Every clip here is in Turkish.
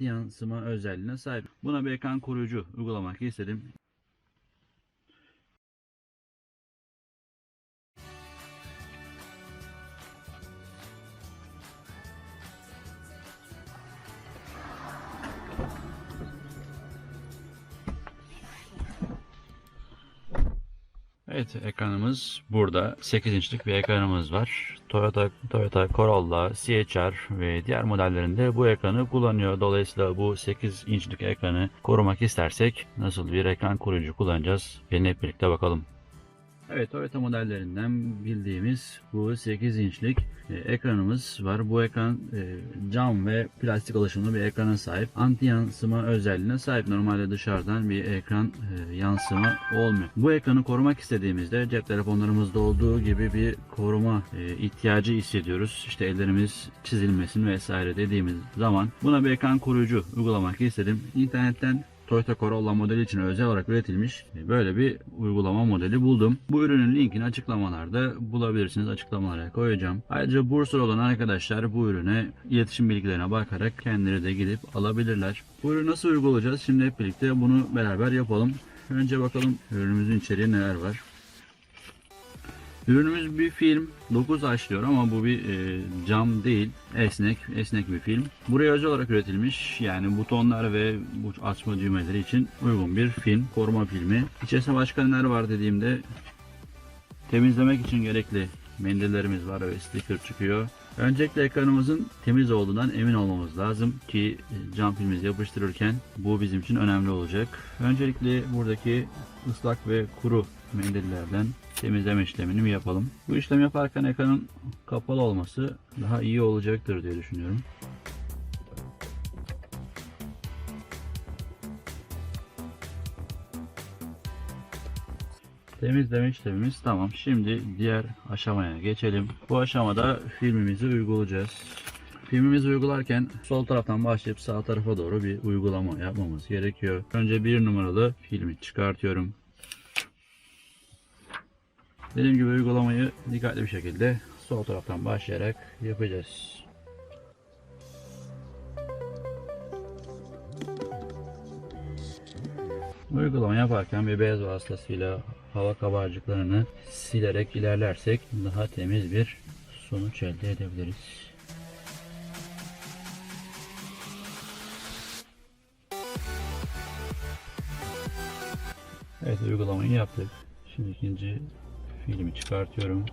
yansıma özelliğine sahip. Buna bir ekran koruyucu uygulamak istedim. Evet ekranımız burada. 8 inçlik bir ekranımız var. Toyota Toyota Corolla, CHR ve diğer modellerinde bu ekranı kullanıyor. Dolayısıyla bu 8 inçlik ekranı korumak istersek nasıl bir ekran koruyucu kullanacağız? Gelin hep birlikte bakalım. Evet Toyota modellerinden bildiğimiz bu 8 inçlik e, ekranımız var. Bu ekran e, cam ve plastik alaşımlı bir ekrana sahip. Anti yansıma özelliğine sahip. Normalde dışarıdan bir ekran e, yansıma olmuyor. Bu ekranı korumak istediğimizde cep telefonlarımızda olduğu gibi bir koruma ihtiyacı hissediyoruz. İşte ellerimiz çizilmesin vesaire dediğimiz zaman buna bir ekran koruyucu uygulamak istedim. İnternetten Toyota Corolla modeli için özel olarak üretilmiş böyle bir uygulama modeli buldum. Bu ürünün linkini açıklamalarda bulabilirsiniz. Açıklamalara koyacağım. Ayrıca Bursa olan arkadaşlar bu ürüne iletişim bilgilerine bakarak kendileri de gidip alabilirler. Bu ürünü nasıl uygulayacağız? Şimdi hep birlikte bunu beraber yapalım. Önce bakalım ürünümüzün içeriği neler var. Ürünümüz bir film 9 açlıyor ama bu bir e, cam değil esnek esnek bir film. Buraya özel olarak üretilmiş yani butonlar ve bu açma düğmeleri için uygun bir film koruma filmi. İçerisinde başka neler var dediğimde temizlemek için gerekli mendillerimiz var ve sticker çıkıyor. Öncelikle ekranımızın temiz olduğundan emin olmamız lazım ki e, cam filmimizi yapıştırırken bu bizim için önemli olacak. Öncelikle buradaki ıslak ve kuru mendillerden temizleme işlemini mi yapalım? Bu işlem yaparken ekranın kapalı olması daha iyi olacaktır diye düşünüyorum. Temizleme işlemimiz tamam. Şimdi diğer aşamaya geçelim. Bu aşamada filmimizi uygulayacağız. Filmimizi uygularken sol taraftan başlayıp sağ tarafa doğru bir uygulama yapmamız gerekiyor. Önce bir numaralı filmi çıkartıyorum. Dediğim gibi uygulamayı dikkatli bir şekilde sol taraftan başlayarak yapacağız. Uygulama yaparken bir bez vasıtasıyla hava kabarcıklarını silerek ilerlersek daha temiz bir sonuç elde edebiliriz. Evet uygulamayı yaptık. Şimdi ikinci filmi çıkartıyorum.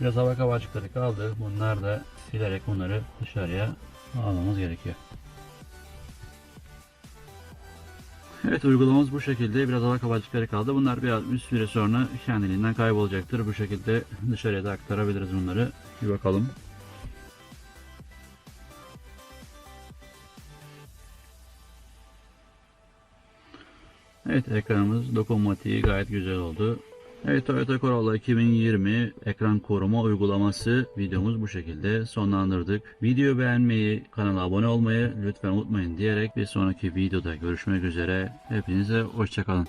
Biraz hava kabarcıkları kaldı. Bunlar da silerek bunları dışarıya almamız gerekiyor. Evet uygulamamız bu şekilde. Biraz hava kabarcıkları kaldı. Bunlar biraz bir süre sonra kendiliğinden kaybolacaktır. Bu şekilde dışarıya da aktarabiliriz bunları. Bir bakalım. Evet ekranımız dokunmatiği gayet güzel oldu. Evet Toyota Corolla 2020 ekran koruma uygulaması videomuz bu şekilde sonlandırdık. Videoyu beğenmeyi, kanala abone olmayı lütfen unutmayın diyerek bir sonraki videoda görüşmek üzere. Hepinize hoşçakalın.